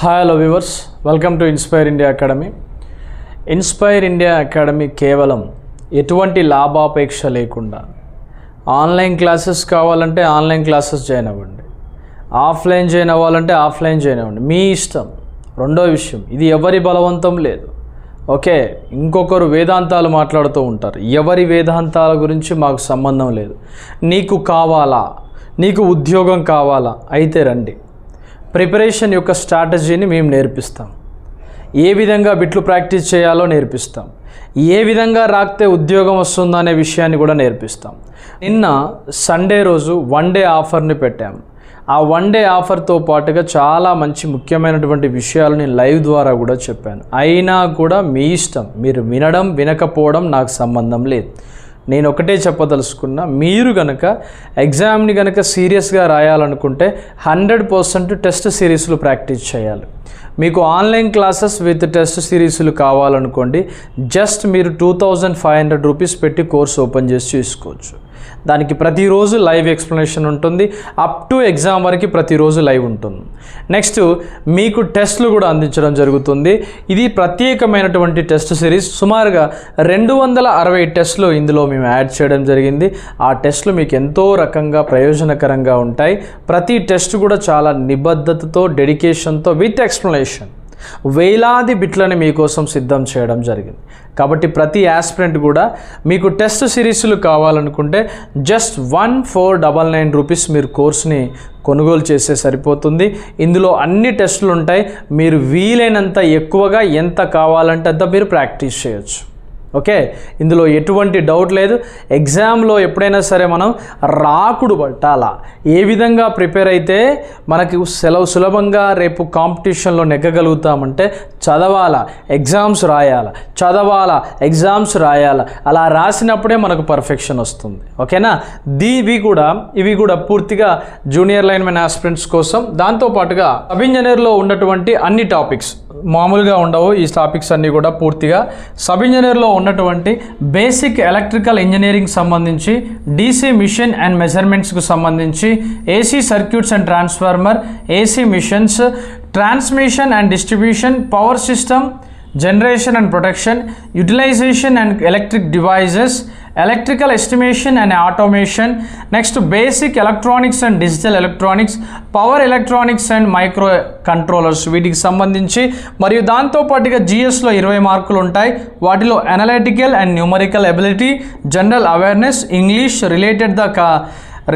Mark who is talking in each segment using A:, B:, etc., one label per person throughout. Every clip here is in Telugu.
A: Hi hello viewers welcome to inspire India academy inspire India academy కేవలం ఎటువంటి లాభాపేక్ష లేకుండా ఆన్లైన్ క్లాసెస్ కావాలంటే ఆన్లైన్ క్లాసెస్ జాయిన్ అవ్వండి. ఆఫ్లైన్ జాయిన్ అవ్వాలంటే ఆఫ్లైన్ జాయిన్ అవ్వండి. మీ ఇష్టం. రెండో విషయం ఇది ఎవరి బలవంతం లేదు. ఓకే ఇంకొకరు వేదాంతాలు మాట్లాడుతూ ఉంటారు. ఎవరి వేదాంతాల గురించి మాకు సంబంధం లేదు. నీకు కావాలా? నీకు ఉద్యోగం కావాలా? అయితే రండి. ప్రిపరేషన్ యొక్క స్ట్రాటజీని మేము నేర్పిస్తాం. ఏ విధంగా బిట్లు ప్రాక్టీస్ చేయాలో నేర్పిస్తాం. ఏ విధంగా రాక్తే ఉద్యోగం వస్తుందో అనే విషయాన్ని కూడా నేర్పిస్తాం. నిన్న సండే రోజు వన్ డే ఆఫర్ని పెట్టాం. ఆ వన్ డే ఆఫర్తో పాటుగా చాలా మంచి ముఖ్యమైనటువంటి విషయాలు నేను లైవ్ ద్వారా కూడా చెప్పాను. అయినా కూడా మీ ఇష్టం. మీరు వినడం వినకపోవడం నాకు సంబంధం లేదు. నేను ఒకటే చెప్పదలుచుకున్నా మీరు గనక ఎగ్జామ్ని గనక సీరియస్గా రాయాలనుకుంటే హండ్రెడ్ పర్సెంట్ టెస్ట్ సిరీస్లు ప్రాక్టీస్ చేయాలి. మీకు ఆన్లైన్ క్లాసెస్ విత్ టెస్ట్ సిరీస్లు కావాలనుకోండి జస్ట్ మీరు two thousand five hundred rupees పెట్టి కోర్స్ ఓపెన్ చేసి చూసుకోవచ్చు. దానికి ప్రతిరోజు లైవ్ ఎక్స్ప్లెనేషన్ ఉంటుంది. అప్ టు ఎగ్జామ్ వరకు ప్రతిరోజు లైవ్ ఉంటుంది. నెక్స్ట్ మీకు టెస్ట్లు కూడా అందించడం జరుగుతుంది. ఇది ప్రత్యేకమైనటువంటి టెస్ట్ సిరీస్. సుమారుగా రెండు వందల అరవై టెస్ట్లు ఇందులో మేము యాడ్ చేయడం జరిగింది. ఆ టెస్ట్లు మీకు ఎంతో రకంగా ప్రయోజనకరంగా ఉంటాయి. ప్రతి టెస్ట్ కూడా చాలా నిబద్ధతతో డెడికేషన్తో విత్ ఎక్స్ప్లెనేషన్. వేలాది బిట్లని మీకోసం సిద్ధం చేయడం జరిగింది. కాబట్టి ప్రతి యాస్పిరెంట్ కూడా మీకు టెస్ట్ సిరీస్లు కావాలనుకుంటే just one four double nine rupees మీరు కోర్స్ని కొనుగోలు చేస్తే సరిపోతుంది. ఇందులో అన్ని టెస్టులు ఉంటాయి. మీరు వీలైనంత ఎక్కువగా ఎంత కావాలంటే అంత మీరు ప్రాక్టీస్ చేయొచ్చు. ఓకే? ఇందులో ఎటువంటి డౌట్ లేదు. ఎగ్జామ్లో ఎప్పుడైనా సరే మనం రాకుడు పట్టాలా. ఏ విధంగా ప్రిపేర్ అయితే మనకి సెలవు సులభంగా రేపు కాంపిటీషన్లో నెగ్గగలుగుతామంటే చదవాలా ఎగ్జామ్స్ రాయాలా చదవాలా ఎగ్జామ్స్ రాయాలా. అలా రాసినప్పుడే మనకు పర్ఫెక్షన్ వస్తుంది. ఓకేనా? దీవి కూడా ఇవి కూడా పూర్తిగా జూనియర్ లైన్ లైన్మెన్ ఆస్పిరెంట్స్ కోసం. దాంతోపాటుగా సబ్ ఇంజనీర్లో ఉన్నటువంటి అన్ని టాపిక్స్ మామూలుగా ఉండవు. ఈ టాపిక్స్ అన్నీ కూడా పూర్తిగా సబ్ ఇంజనీర్లో ఉన్నటువంటి బేసిక్ ఎలక్ట్రికల్ ఇంజనీరింగ్ సంబంధించి డీసీ మిషన్ అండ్ మెజర్మెంట్స్కు సంబంధించి AC circuits and transformer AC machines transmission and distribution power system generation and protection utilisation and electric devices electrical estimation and automation next basic electronics and digital electronics power electronics and microcontrollers వీటికి సంబంధించి మరియు దాంతో పాటుగా జిఎస్లో ఇరవై మార్కులు ఉంటాయి. వాటిలో analytical and numerical ability general awareness English related the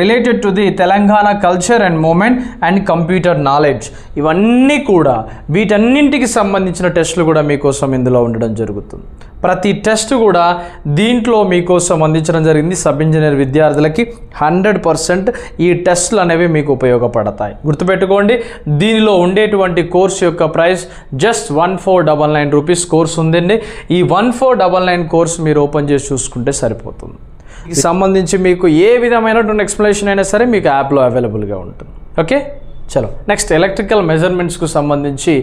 A: related to the Telangana culture and movement and computer knowledge ఇవన్నీ కూడా వీటన్నింటికి సంబంధించిన టెస్టులు కూడా మీకోసం ఇందులో ఉండడం జరుగుతుంది. ప్రతి టెస్ట్ కూడా దీంట్లో మీకోసం అందించడం జరిగింది సబ్ ఇంజనీర్ విద్యార్థులకి. హండ్రెడ్ పర్సెంట్ ఈ టెస్టులు అనేవి మీకు ఉపయోగపడతాయి. గుర్తుపెట్టుకోండి దీనిలో ఉండేటువంటి కోర్స్ యొక్క price just one four double nine rupees course ఉందండి. ఈ one four double nine course మీరు ఓపెన్ చేసి చూసుకుంటే సరిపోతుంది. సంబంధించి మీకు ఏ విధమైనటువంటి ఎక్స్ప్లెనేషన్ అయినా సరే మీకు యాప్లో అవైలబుల్గా ఉంటుంది. ఓకే చలో. నెక్స్ట్ ఎలక్ట్రికల్ మెజర్మెంట్స్కు సంబంధించి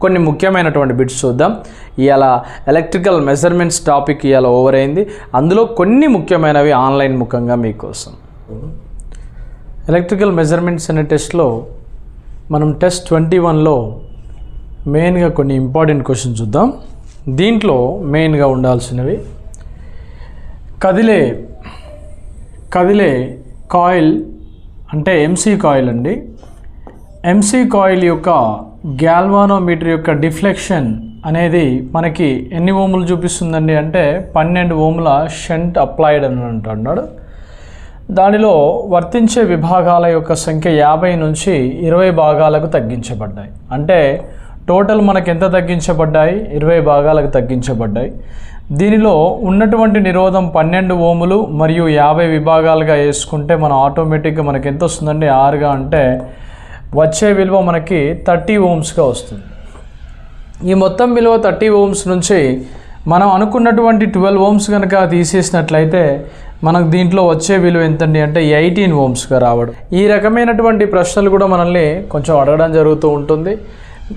A: కొన్ని ముఖ్యమైనటువంటి బిట్స్ చూద్దాం. ఇవాళ ఎలక్ట్రికల్ మెజర్మెంట్స్ టాపిక్ ఇవాళ ఓవర్ అయింది. అందులో కొన్ని ముఖ్యమైనవి ఆన్లైన్ ముఖంగా మీకోసం. ఎలక్ట్రికల్ మెజర్మెంట్స్ అనే టెస్ట్లో మనం టెస్ట్ ట్వంటీ వన్లో మెయిన్గా కొన్ని ఇంపార్టెంట్ క్వశ్చన్ చూద్దాం. దీంట్లో మెయిన్గా ఉండాల్సినవి. కదిలే కదిలే కాయిల్ అంటే ఎంసీ కాయిల్ అండి. ఎంసీ కాయిల్ యొక్క గ్యాల్వానోమీటర్ యొక్క డిఫ్లెక్షన్ అనేది మనకి ఎన్ని ఓములు చూపిస్తుందండి అంటే పన్నెండు ఓముల షంట్ అప్లైడ్ అని అంటున్నాడు. దానిలో వర్తించే విభాగాల యొక్క సంఖ్య యాభై నుంచి ఇరవై భాగాలకు తగ్గించబడ్డాయి. అంటే టోటల్ మనకు ఎంత తగ్గించబడ్డాయి? ఇరవై భాగాలకు తగ్గించబడ్డాయి. దీనిలో ఉన్నటువంటి నిరోధం పన్నెండు ఓములు మరియు యాభై విభాగాలుగా వేసుకుంటే మనం ఆటోమేటిక్గా మనకి ఎంత వస్తుందండి? ఆరుగా అంటే వచ్చే విలువ మనకి థర్టీ ఓమ్స్గా వస్తుంది. ఈ మొత్తం విలువ థర్టీ ఓమ్స్ నుంచి మనం అనుకున్నటువంటి ట్వెల్వ్ ఓమ్స్ కనుక తీసేసినట్లయితే మనకు దీంట్లో వచ్చే విలువ ఎంతండి అంటే ఎయిటీన్ ఓమ్స్గా రావడం. ఈ రకమైనటువంటి ప్రశ్నలు కూడా మనల్ని కొంచెం అడగడం జరుగుతూ ఉంటుంది.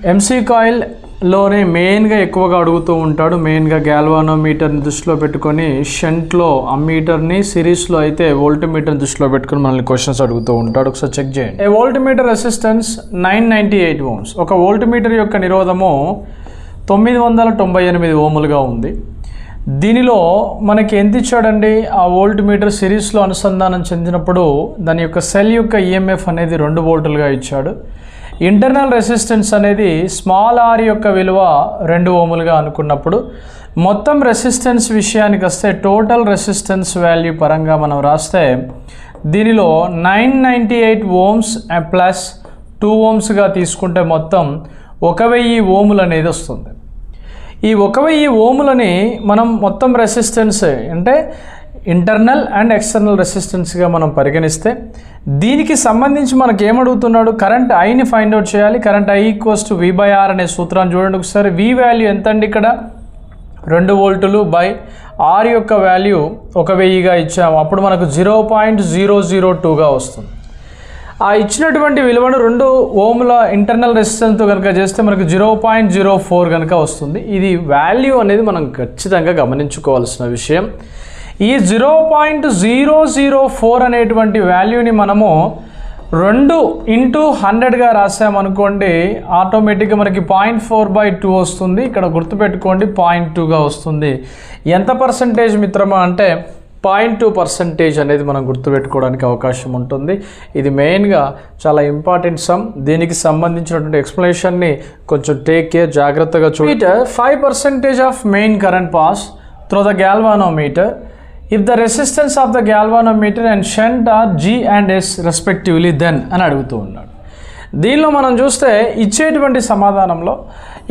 A: ఎంసీ కాయిల్ లోనే మెయిన్గా ఎక్కువగా అడుగుతూ ఉంటాడు. మెయిన్గా గ్యాల్వానోమీటర్ని దృష్టిలో పెట్టుకొని షంట్లో మీటర్ని సిరీస్లో అయితే వోల్టీమీటర్ని దృష్టిలో పెట్టుకొని మనల్ని క్వశ్చన్స్ అడుగుతూ ఉంటాడు. ఒకసారి చెక్ చేయండి. ఏ voltmeter resistance? Nine ninety eight ohms. ఒక వోల్టీమీటర్ యొక్క నిరోధము తొమ్మిది వందల తొంభై ఎనిమిది ఓములుగా ఉంది. దీనిలో మనకి ఎంత ఇచ్చాడండి? ఆ వోల్ట్ మీటర్ సిరీస్లో అనుసంధానం చెందినప్పుడు దాని యొక్క సెల్ యొక్క ఈఎంఎఫ్ అనేది రెండు వోల్టులుగా ఇచ్చాడు. ఇంటర్నల్ రెసిస్టెన్స్ అనేది స్మాల్ ఆర్ యొక్క విలువ రెండు ఓములుగా అనుకున్నప్పుడు మొత్తం రెసిస్టెన్స్ విషయానికి వస్తే టోటల్ రెసిస్టెన్స్ వాల్యూ పరంగా మనం రాస్తే దీనిలో nine ninety eight ohms plus two ఓమ్స్గా తీసుకుంటే మొత్తం ఒక వెయ్యి ఓములు అనేది వస్తుంది. ఈ ఒక వెయ్యి ఓములని మనం మొత్తం రెసిస్టెన్స్ అంటే ఇంటర్నల్ అండ్ ఎక్స్టర్నల్ రెసిస్టెన్స్గా మనం పరిగణిస్తే దీనికి సంబంధించి మనకి ఏమడుగుతున్నాడు కరెంట్ ఐని ఫైండ్ అవుట్ చేయాలి. Current I equals to V by R అనే సూత్రాన్ని చూడండి ఒకసారి. వి వాల్యూ ఎంత అండి ఇక్కడ? రెండు వోల్టులు బై ఆర్ యొక్క వాల్యూ ఒక వెయ్యిగా ఇచ్చాము. అప్పుడు మనకు జీరో పాయింట్ జీరో జీరో టూగా వస్తుంది. ఆ ఇచ్చినటువంటి విలువను రెండు ఓముల ఇంటర్నల్ రెసిస్టెన్స్తో కనుక చేస్తే మనకు జీరో పాయింట్ జీరో ఫోర్ కనుక వస్తుంది. ఇది వాల్యూ అనేది మనం ఖచ్చితంగా గమనించుకోవాల్సిన విషయం. ఈ zero point zero zero four అనేటువంటి వాల్యూని మనము రెండు ఇంటూ హండ్రెడ్గా రాసామనుకోండి ఆటోమేటిక్గా మనకి పాయింట్ ఫోర్ బై టూ వస్తుంది. ఇక్కడ గుర్తుపెట్టుకోండి పాయింట్ టూగా వస్తుంది. ఎంత పర్సంటేజ్ మిత్రమా అంటే పాయింట్ టూ పర్సంటేజ్ అనేది మనం గుర్తుపెట్టుకోవడానికి అవకాశం ఉంటుంది. ఇది మెయిన్గా చాలా ఇంపార్టెంట్ సమ్ దీనికి సంబంధించినటువంటి ఎక్స్ప్లెనేషన్ని కొంచెం టేక్ కేర్ జాగ్రత్తగా చూడ five percentage of main current pass through the galvanometer if the resistance of the galvanometer and shunt are G and S respectively then అని అడుగుతూ ఉన్నాడు. దీనిలో మనం చూస్తే ఇచ్చేటువంటి సమాధానంలో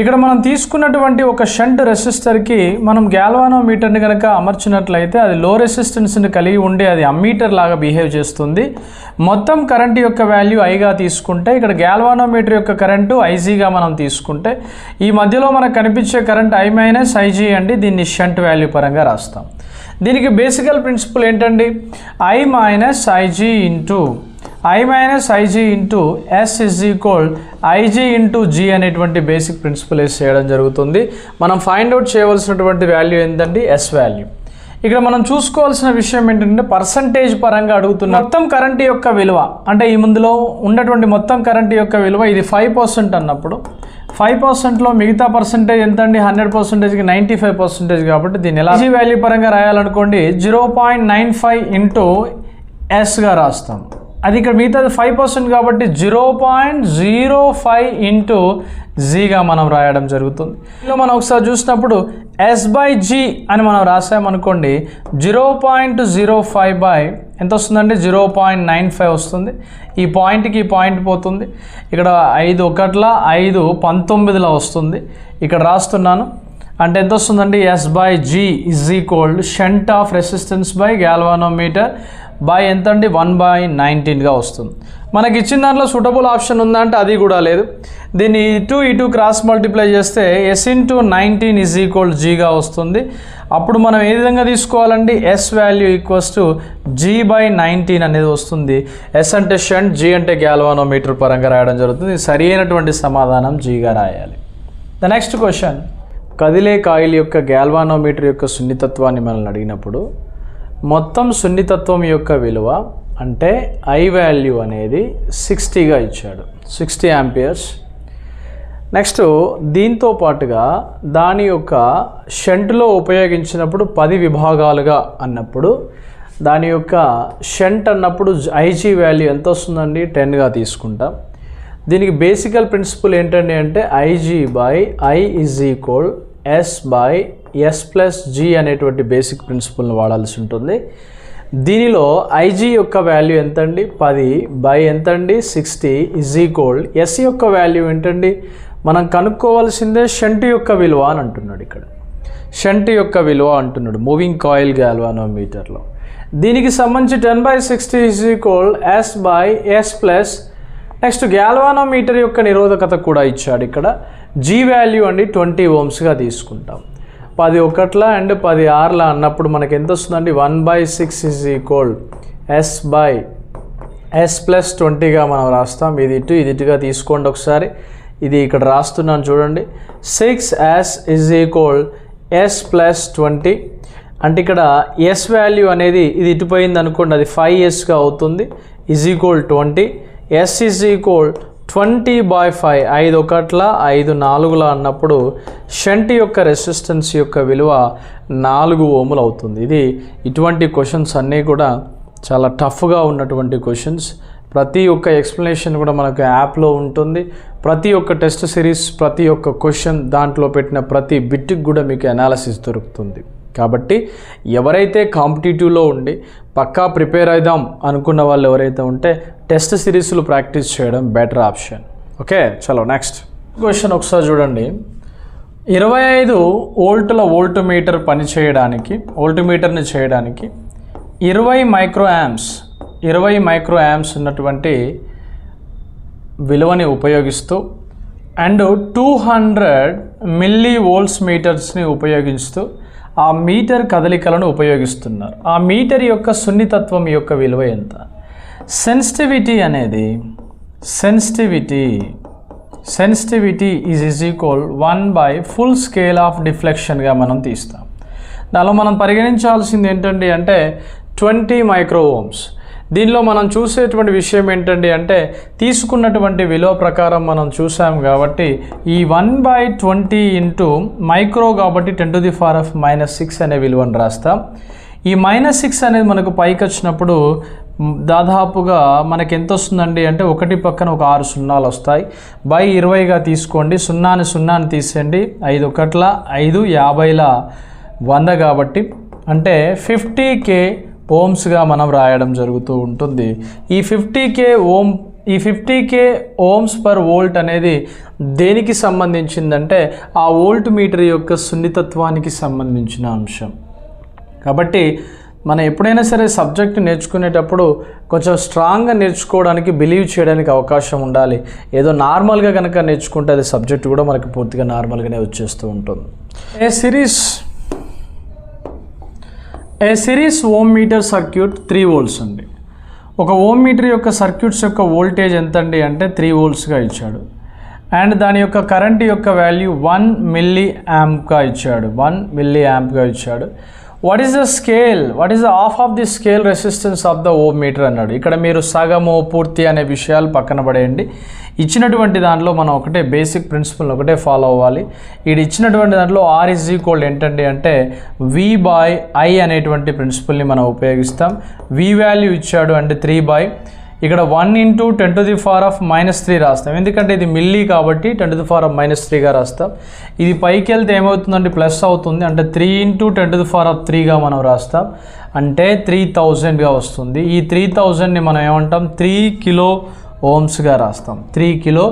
A: ఇక్కడ మనం తీసుకున్నటువంటి ఒక షంట్ రెసిస్టర్కి మనం గ్యాల్వానోమీటర్ని కనుక అమర్చినట్లయితే అది లో రెసిస్టెన్స్ని కలిగి ఉండి అది అమ్మీటర్ లాగా బిహేవ్ చేస్తుంది. మొత్తం కరెంట్ యొక్క వాల్యూ ఐగా తీసుకుంటే ఇక్కడ గ్యాల్వానోమీటర్ యొక్క కరెంటు ఐజీగా మనం తీసుకుంటే ఈ మధ్యలో మనకు కనిపించే కరెంట్ ఐ మైనస్ ఐజీ అండి దీన్ని షంట్ వాల్యూ పరంగా రాస్తాం. దీనికి బేసికల్ ప్రిన్సిపల్ ఏంటండి? I minus IG into I minus IG into S is equal IG into G అనేటువంటి బేసిక్ ప్రిన్సిపల్ వేసి చేయడం జరుగుతుంది. మనం ఫైండ్ అవుట్ చేయవలసినటువంటి వాల్యూ ఏంటంటే ఎస్ వాల్యూ ఇక్కడ మనం చూసుకోవాల్సిన విషయం ఏంటంటే పర్సంటేజ్ పరంగా అడుగుతున్న మొత్తం కరెంట్ యొక్క విలువ అంటే ఈ ముందులో ఉన్నటువంటి మొత్తం కరెంట్ యొక్క విలువ ఇది ఫైవ్ పర్సెంట్ అన్నప్పుడు ఫైవ్ పర్సెంట్లో మిగతా పర్సెంటేజ్ ఎంత అండి హండ్రెడ్ పర్సెంటేజ్కి నైంటీ ఫైవ్ పర్సెంటేజ్ కాబట్టి దీన్ని ఎలా వాల్యూ పరంగా రాయాలనుకోండి zero point nine five into ఎస్గా రాస్తాం. అది ఇక్కడ మిగతాది ఫైవ్ పర్సెంట్ కాబట్టి zero point zero five into జీగా మనం రాయడం జరుగుతుంది. ఇందులో మనం ఒకసారి చూసినప్పుడు ఎస్ బై జీ అని మనం రాసామనుకోండి zero point zero five by ఎంత వస్తుందండి? జీరో పాయింట్ నైన్ ఫైవ్ వస్తుంది. ఈ పాయింట్కి ఈ పాయింట్ పోతుంది. ఇక్కడ ఐదు ఒకట్ల ఐదు పంతొమ్మిదిలో వస్తుంది. ఇక్కడ రాస్తున్నాను. అంటే ఎంత వస్తుందండి? S by G is equal shunt of resistance by galvanometer by ఎంత అండి వన్ బై నైన్టీన్గా వస్తుంది. మనకి ఇచ్చిన దాంట్లో సూటబుల్ ఆప్షన్ ఉందంటే అది కూడా లేదు. దీన్ని ఇటు ఇటు క్రాస్ మల్టిప్లై చేస్తే S into nineteen is equal జీగా వస్తుంది. అప్పుడు మనం ఏ విధంగా తీసుకోవాలండి? S value equals to G by nineteen అనేది వస్తుంది. ఎస్ అంటే షంట్ జీ అంటే గ్యాల్వానోమీటర్ పరంగా రాయడం జరుగుతుంది. సరి అయినటువంటి సమాధానం జీగా రాయాలి. ద నెక్స్ట్ క్వశ్చన్ కదిలే కాయిల్ యొక్క గ్యాల్వానోమీటర్ యొక్క సున్నితత్వాన్ని మనల్ని అడిగినప్పుడు మొత్తం సున్నితత్వం యొక్క విలువ అంటే ఐ వాల్యూ అనేది సిక్స్టీగా ఇచ్చాడు. సిక్స్టీ యాంపియర్స్ నెక్స్ట్ దీంతో పాటుగా దాని యొక్క షంట్లో ఉపయోగించినప్పుడు పది విభాగాలుగా అన్నప్పుడు దాని యొక్క షంట్ అన్నప్పుడు ఐజీ వాల్యూ ఎంత వస్తుందండి? టెన్గా తీసుకుంటాం. దీనికి బేసికల్ ప్రిన్సిపల్ ఏంటండి అంటే IG by I is equal S by S plus G అనేటువంటి బేసిక్ ప్రిన్సిపల్ని వాడాల్సి ఉంటుంది. దీనిలో ఐజీ యొక్క వాల్యూ ఎంతండి? పది. బై ఎంతండి? సిక్స్టీ ఇజ్ ఈక్వల్ ఎస్ యొక్క వాల్యూ ఏంటండి? మనం కనుక్కోవాల్సిందే షంట్ యొక్క విలువ అని అంటున్నాడు ఇక్కడ. షంట్ యొక్క విలువ అంటున్నాడు. మూవింగ్ కాయిల్ గ్యాల్వానోమీటర్లో దీనికి సంబంధించి ten by sixty is equal S by S plus next galvanometer యొక్క నిరోధకత కూడా ఇచ్చాడు ఇక్కడ. జీ వాల్యూ అండి ట్వంటీ ఓమ్స్గా తీసుకుంటాం. పది ఒకట్ల అండ్ పది ఆర్ల అన్నప్పుడు మనకి ఎంత వస్తుందండి one by six is equal S by S plus ట్వంటీగా మనం రాస్తాం. ఇది ఇటు ఇది ఇటుగా తీసుకోండి ఒకసారి. ఇది ఇక్కడ రాస్తున్నాను చూడండి. Six S is equal S plus twenty అంటే ఇక్కడ ఎస్ వాల్యూ అనేది ఇది ఇటుపోయింది అనుకోండి అది ఫైవ్ ఎస్గా అవుతుంది. Is equal twenty S is equal twenty by five ఐదు ఒకట్ల ఐదు నాలుగుల అన్నప్పుడు షంట్ యొక్క రెసిస్టెన్స్ యొక్క విలువ నాలుగు ఓములు అవుతుంది. ఇది ఇటువంటి క్వశ్చన్స్ అన్నీ కూడా చాలా టఫ్గా ఉన్నటువంటి క్వశ్చన్స్. ప్రతి ఒక్క ఎక్స్ప్లెనేషన్ కూడా మనకు యాప్లో ఉంటుంది. ప్రతి ఒక్క టెస్ట్ సిరీస్ ప్రతి ఒక్క క్వశ్చన్ దాంట్లో పెట్టిన ప్రతి బిట్కి కూడా మీకు అనాలసిస్ దొరుకుతుంది. కాబట్టి ఎవరైతే కాంపిటేటివ్లో ఉండి పక్కా ప్రిపేర్ అవుదాం అనుకున్న వాళ్ళు ఎవరైతే ఉంటే టెస్ట్ సిరీస్లు ప్రాక్టీస్ చేయడం బెటర్ ఆప్షన్. ఓకే చలో నెక్స్ట్. క్వశ్చన్ ఒకసారి చూడండి. ఇరవై ఐదు వోల్టుల వోల్ట్ మీటర్ పని చేయడానికి వోల్ట్ మీటర్ని చేయడానికి ఇరవై మైక్రో యామ్స్ ఇరవై మైక్రో యామ్స్ ఉన్నటువంటి విలువని ఉపయోగిస్తూ and two hundred millivolts మీటర్స్ని ఉపయోగిస్తూ ఆ మీటర్ కదలికలను ఉపయోగిస్తున్నారు. ఆ మీటర్ యొక్క సున్నితత్వం యొక్క విలువ ఎంత? సెన్సిటివిటీ అనేది sensitivity sensitivity is is equal one by full scale of డిఫ్లెక్షన్గా మనం తీస్తాం. దానిలో మనం పరిగణించాల్సింది ఏంటండి అంటే ట్వంటీ మైక్రో ఓమ్స్ దీనిలో మనం చూసేటువంటి విషయం ఏంటండి అంటే తీసుకున్నటువంటి విలువ ప్రకారం మనం చూసాం కాబట్టి ఈ one by twenty into micro కాబట్టి ten to the power of minus six అనే విలువను రాస్తాం. ఈ మైనస్ సిక్స్ అనేది మనకు పైకి వచ్చినప్పుడు దాదాపుగా మనకి ఎంత వస్తుందండి అంటే ఒకటి పక్కన ఒక ఆరు సున్నాలు వస్తాయి. బై ఇరవైగా తీసుకోండి. సున్నాని సున్నాని తీసేయండి. ఐదు ఒకట్ల ఐదు యాభైల వంద కాబట్టి అంటే ఫిఫ్టీ కే ఓమ్స్గా మనం రాయడం జరుగుతూ ఉంటుంది. ఈ ఫిఫ్టీ కే ఓమ్ ఈ fifty K ohms per volt అనేది దేనికి సంబంధించిందంటే ఆ వోల్ట్ మీటర్ యొక్క సున్నితత్వానికి సంబంధించిన అంశం. కాబట్టి మనం ఎప్పుడైనా సరే సబ్జెక్ట్ నేర్చుకునేటప్పుడు కొంచెం స్ట్రాంగ్గా నేర్చుకోవడానికి బిలీవ్ చేయడానికి అవకాశం ఉండాలి. ఏదో నార్మల్గా కనుక నేర్చుకుంటే అది సబ్జెక్ట్ కూడా మనకి పూర్తిగా నార్మల్గానే వచ్చేస్తూ ఉంటుంది. A series a series ohmmeter circuit three volts అండి ఒక ఓమ్ మీటర్ యొక్క సర్క్యూట్స్ యొక్క వోల్టేజ్ ఎంత అండి అంటే త్రీ వోల్ట్స్గా ఇచ్చాడు. అండ్ దాని యొక్క కరెంట్ యొక్క వాల్యూ వన్ మిల్లీ యాంప్గా ఇచ్చాడు. వన్ మిల్లీ యాంప్గా ఇచ్చాడు. What is the scale what is the of of the scale resistance of the ohmmeter అన్నాడు. ఇక్కడ మీరు సగము పూర్తి అనే విషయాలు పక్కన పడేయండి. ఇచ్చినటువంటి దాంట్లో మనం ఒకటే బేసిక్ ప్రిన్సిపల్ ఒకటే ఫాలో అవ్వాలి. ఇది ఇచ్చినటువంటి దాంట్లో ఆర్ ఇస్ ఈక్వల్ ఏంటండి అంటే వి బాయ్ ఐ అనేటువంటి ప్రిన్సిపల్ని మనం ఉపయోగిస్తాం. వి వాల్యూ ఇచ్చాడు అంటే త్రీ బాయ్ ఇక్కడ one into ten to the power of minus three రాస్తాం. ఎందుకంటే ఇది మిల్లీ కాబట్టి ten to the power of minus త్రీగా రాస్తాం. ఇది పైకి వెళ్తే ఏమవుతుందంటే ప్లస్ అవుతుంది. అంటే three into ten to the power of త్రీగా మనం రాస్తాం. అంటే త్రీ థౌజండ్గా వస్తుంది. ఈ త్రీ థౌజండ్ని మనం ఏమంటాం? త్రీ కిలో ఓమ్స్గా రాస్తాం. త్రీ కిలో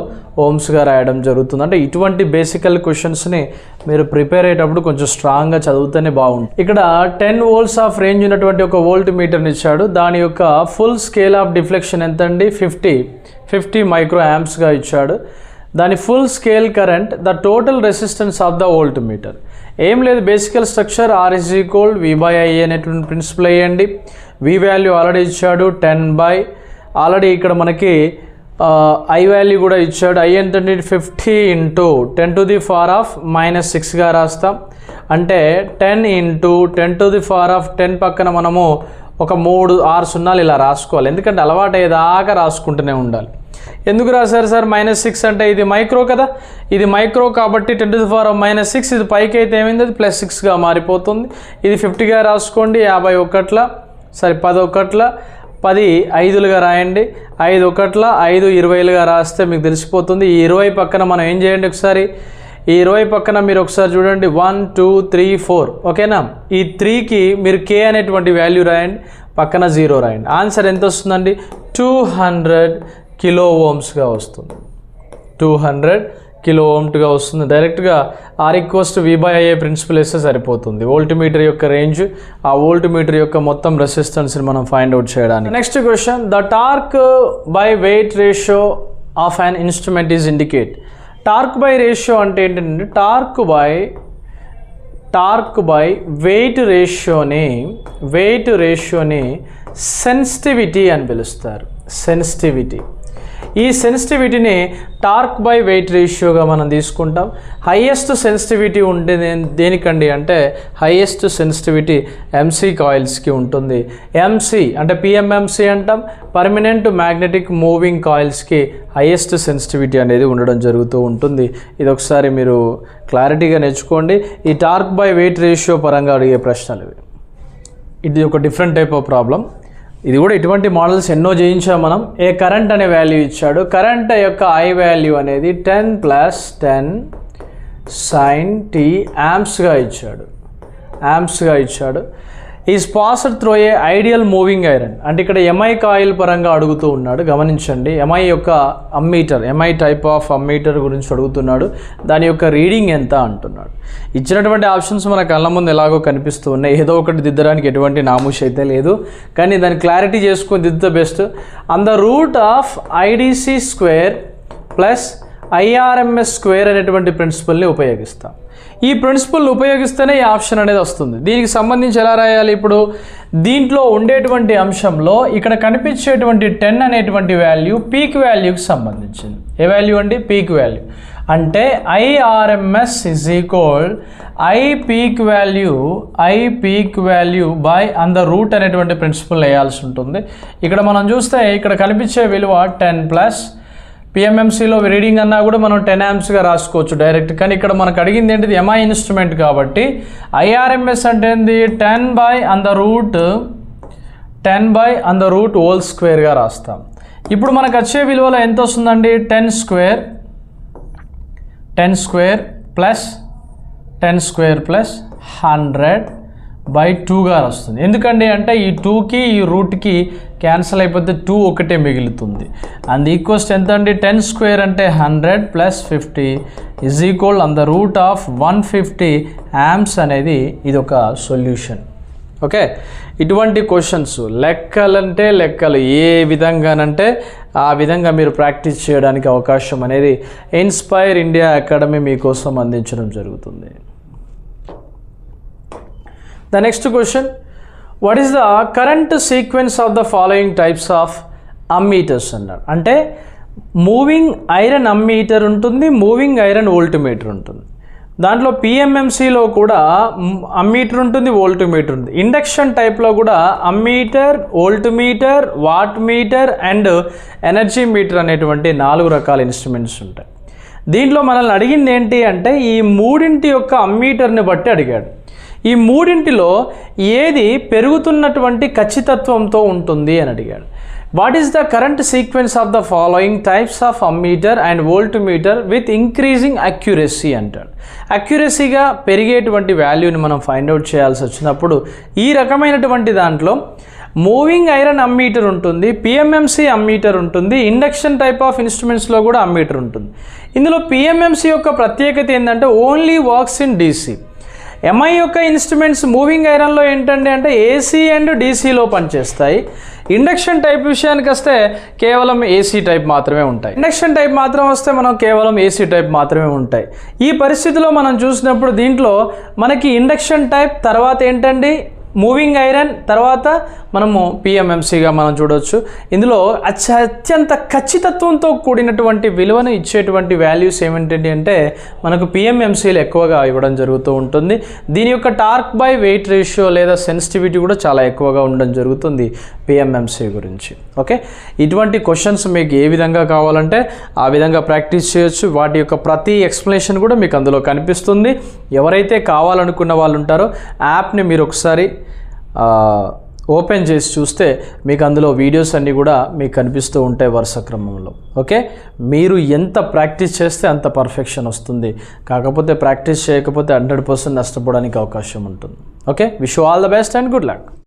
A: ఓమ్స్గా రాయడం జరుగుతుంది. అంటే ఇటువంటి బేసికల్ క్వశ్చన్స్ని మీరు ప్రిపేర్ అయ్యేటప్పుడు కొంచెం స్ట్రాంగ్గా చదివితేనే బాగుంటుంది. ఇక్కడ టెన్ వోల్ట్స్ ఆఫ్ రేంజ్ ఉన్నటువంటి ఒక వోల్ట్ మీటర్ని ఇచ్చాడు. దాని యొక్క ఫుల్ స్కేల్ ఆఫ్ డిఫ్లెక్షన్ ఎంత అండి ఫిఫ్టీ. ఫిఫ్టీ మైక్రో యాంప్స్గా ఇచ్చాడు. దాని full scale current the total resistance of the voltmeter. ఏం లేదు basical structure R is equal V by I అనేటువంటి ప్రిన్సిపల్ వేయండి వి వాల్యూ ఆల్రెడీ ఇచ్చాడు టెన్ బై ఆల్రెడీ ఇక్కడ మనకి ఐ వాల్యూ కూడా ఇచ్చాడు. ఐ ఎంతంటే fifty into ten to the power of minus సిక్స్గా రాస్తాం. అంటే ten into ten to the power of ten పక్కన మనము ఒక మూడు ఆరు సున్నాలు ఇలా రాసుకోవాలి. ఎందుకంటే అలవాటు అయ్యేదాకా రాసుకుంటూనే ఉండాలి. ఎందుకు రాశారు సార్? మైనస్ సిక్స్ అంటే ఇది మైక్రో కదా? ఇది మైక్రో కాబట్టి ten to the of minus six ఇది పైకి అయితే ఏమైంది? అది ప్లస్ సిక్స్గా మారిపోతుంది. ఇది ఫిఫ్టీగా రాసుకోండి యాభై ఒకట్ల సరే పది ఒకట్ల పది ఐదులుగా రాయండి. ఐదు ఒకట్ల ఐదు ఇరవైలుగా రాస్తే మీకు తెలిసిపోతుంది. ఈ ఇరవై పక్కన మనం ఏం చేయండి ఒకసారి? ఈ ఇరవై పక్కన మీరు ఒకసారి చూడండి. One two three four. ఓకేనా? ఈ త్రీకి మీరు కే అనేటువంటి వాల్యూ రాయండి. పక్కన జీరో రాయండి. ఆన్సర్ ఎంత వస్తుందండి? టూ హండ్రెడ్ కిలో ఓమ్స్గా వస్తుంది. టూ హండ్రెడ్ కిలో ఓమ్ట్గా వస్తుంది. డైరెక్ట్గా ఆర్ ఈక్వస్ట్ వి బై ఐఏ ప్రిన్సిపల్ వేస్తే సరిపోతుంది. వోల్ట్ మీటర్ యొక్క రేంజ్ ఆ వోల్ట్ మీటర్ యొక్క మొత్తం రెసిస్టెన్స్ని మనం ఫైండ్ అవుట్ చేయడానికి. Next question the torque by weight ratio of an instrument is indicate torque by ratio అంటే ఏంటంటే torque by torque by weight రేషియోని weight రేషియోని సెన్సిటివిటీ అని పిలుస్తారు. సెన్సిటివిటీ ఈ సెన్సిటివిటీని టార్క్ బై వెయిట్ రేషియోగా మనం తీసుకుంటాం. హైయెస్ట్ సెన్సిటివిటీ ఉంటే దేనికండి అంటే హైయెస్ట్ సెన్సిటివిటీ ఎంసీ కాయిల్స్కి ఉంటుంది. ఎంసీ అంటే పిఎంఎంసీ అంటాం. పర్మనెంట్ మ్యాగ్నెటిక్ మూవింగ్ కాయిల్స్కి హైయెస్ట్ సెన్సిటివిటీ అనేది ఉండడం జరుగుతూ ఉంటుంది. ఇది ఒకసారి మీరు క్లారిటీగా నేర్చుకోండి. ఈ టార్క్ బై వెయిట్ రేషియో పరంగా అడిగే ప్రశ్నలు ఇవి. ఇది ఒక డిఫరెంట్ టైప్ ఆఫ్ ప్రాబ్లం ఇది కూడా ఇటువంటి మోడల్స్ ఎన్నో చేయించాం మనం. ఏ కరెంట్ అనే వాల్యూ ఇచ్చాడు. కరెంట్ యొక్క ఐ వాల్యూ అనేది ten plus ten sine T యాంప్స్గా ఇచ్చాడు. యాంప్స్గా ఇచ్చాడు. Is passed through a ideal moving iron అంటే ఇక్కడ ఎంఐ కాయిల్ పరంగా అడుగుతూ ఉన్నాడు. గమనించండి. ఎంఐ యొక్క ammeter MI type of ammeter గురించి అడుగుతున్నాడు. దాని యొక్క రీడింగ్ ఎంత అంటున్నాడు. ఇచ్చినటువంటి ఆప్షన్స్ మన కళ్ళ ముందు ఎలాగో కనిపిస్తూ ఉన్నాయి. ఏదో ఒకటి దిద్దడానికి ఎటువంటి నామూష అయితే లేదు. కానీ దాన్ని క్లారిటీ చేసుకుని దిద్ద best under root of IDC square plus IRMS square అనేటువంటి ప్రిన్సిపల్ని ఉపయోగిస్తాం. ఈ ప్రిన్సిపల్ ఉపయోగిస్తేనే ఈ ఆప్షన్ అనేది వస్తుంది. దీనికి సంబంధించి ఎలా రాయాలి ఇప్పుడు? దీంట్లో ఉండేటువంటి అంశంలో ఇక్కడ కనిపించేటువంటి టెన్ అనేటువంటి వాల్యూ పీక్ వాల్యూకి సంబంధించింది. ఏ వాల్యూ అండి? పీక్ వాల్యూ అంటే IRMS is equal I peak value I peak value by under root అనేటువంటి ప్రిన్సిపల్ వేయాల్సి ఉంటుంది. ఇక్కడ మనం చూస్తే ఇక్కడ కనిపించే విలువ టెన్ ప్లస్ పిఎంఎంసీలో రీడింగ్ అన్నా కూడా మనం టెన్ యామ్స్గా రాసుకోవచ్చు డైరెక్ట్ కానీ ఇక్కడ మనకు అడిగింది ఏంటిది? ఎంఐ ఇన్స్ట్రుమెంట్ కాబట్టి ఐఆర్ఎంఎస్ అంటే ఏంది? Ten by under root ten by under root whole స్క్వేర్గా రాస్తాం. ఇప్పుడు మనకు వచ్చే విలువలో ఎంత వస్తుందండి? Ten square ten square plus ten square plus hundred by టూగా వస్తుంది. ఎందుకండి అంటే ఈ టూకి ఈ రూట్కి క్యాన్సిల్ అయిపోతే టూ ఒకటే మిగులుతుంది. అండ్ ఈక్వల్స్ ఎంత అండి? టెన్ స్క్వేర్ అంటే hundred plus fifty is equal under root of one fifty amps అనేది ఇది ఒక సొల్యూషన్ ఓకే ఇటువంటి క్వశ్చన్స్ లెక్కలంటే లెక్కలు ఏ విధంగానంటే ఆ విధంగా మీరు ప్రాక్టీస్ చేయడానికి అవకాశం అనేది ఇన్స్పైర్ ఇండియా అకాడమీ మీకోసం అందించడం జరుగుతుంది. The next question what is the current sequence of the following types of ammeters అన్నారు అంటే మూవింగ్ ఐరన్ అమ్మీటర్ ఉంటుంది మూవింగ్ ఐరన్ వోల్టిమీటర్ ఉంటుంది. దాంట్లో పిఎంఎంసీలో కూడా అమ్మీటర్ ఉంటుంది వోల్టిమీటర్ ఉంటుంది. ఇండక్షన్ టైప్లో కూడా ammeter voltmeter wattmeter and energy meter అనేటువంటి నాలుగు రకాల ఇన్స్ట్రుమెంట్స్ ఉంటాయి. దీంట్లో మనల్ని అడిగింది ఏంటి అంటే ఈ మూడింటి యొక్క అమ్మీటర్ని బట్టి అడిగాడు. ఈ మూడింటిలో ఏది పెరుగుతున్నటువంటి ఖచ్చితత్వంతో ఉంటుంది అని అడిగాడు. What is the current sequence of the following types of ammeter and voltmeter with increasing accuracy అంటాడు. అక్యురసీగా పెరిగేటువంటి వాల్యూని మనం ఫైండ్ అవుట్ చేయాల్సి వచ్చినప్పుడు ఈ రకమైనటువంటి దాంట్లో మూవింగ్ ఐరన్ అమ్మీటర్ ఉంటుంది పిఎంఎంసీ అమ్మీటర్ ఉంటుంది ఇండక్షన్ టైప్ ఆఫ్ ఇన్స్ట్రుమెంట్స్లో కూడా అమ్మీటర్ ఉంటుంది. ఇందులో పిఎంఎంసీ యొక్క ప్రత్యేకత ఏంటంటే only works in DC MI యొక్క ఇన్స్ట్రుమెంట్స్ మూవింగ్ ఐరన్లో ఏంటంటే అంటే ఏసీ అండ్ డీసీలో పనిచేస్తాయి. ఇండక్షన్ టైప్ విషయానికి వస్తే కేవలం ఏసీ టైప్ మాత్రమే ఉంటాయి. ఇండక్షన్ టైప్ మాత్రం వస్తే మనం కేవలం ఏసీ టైప్ మాత్రమే ఉంటాయి. ఈ పరిస్థితిలో మనం చూసినప్పుడు దీంట్లో మనకి ఇండక్షన్ టైప్ తర్వాత ఏంటండి? మూవింగ్ ఐరన్ తర్వాత మనము పిఎంఎంసీగా మనం చూడవచ్చు ఇందులో అత్యంత ఖచ్చితత్వంతో కూడినటువంటి విలువను ఇచ్చేటువంటి వాల్యూస్ ఏమిటండి అంటే మనకు పిఎంఎంసీలు ఎక్కువగా ఇవ్వడం జరుగుతూ ఉంటుంది. దీని యొక్క టార్క్ బై వెయిట్ రేషియో లేదా సెన్సిటివిటీ కూడా చాలా ఎక్కువగా ఉండడం జరుగుతుంది పిఎంఎంసీ గురించి. ఓకే? ఇటువంటి క్వశ్చన్స్ మీకు ఏ విధంగా కావాలంటే ఆ విధంగా ప్రాక్టీస్ చేయొచ్చు. వాటి యొక్క ప్రతి ఎక్స్ప్లెనేషన్ కూడా మీకు అందులో కనిపిస్తుంది. ఎవరైతే కావాలనుకున్న వాళ్ళు ఉంటారో యాప్ని మీరు ఒకసారి ఓపెన్ చేసి చూస్తే మీకు అందులో వీడియోస్ అన్నీ కూడా మీకు కనిపిస్తూ ఉంటాయి వరుస క్రమంలో. ఓకే? మీరు ఎంత ప్రాక్టీస్ చేస్తే అంత పర్ఫెక్షన్ వస్తుంది. కాకపోతే ప్రాక్టీస్ చేయకపోతే హండ్రెడ్ పర్సెంట్ నష్టపోవడానికి అవకాశం ఉంటుంది. Okay? Wish all the best and good luck.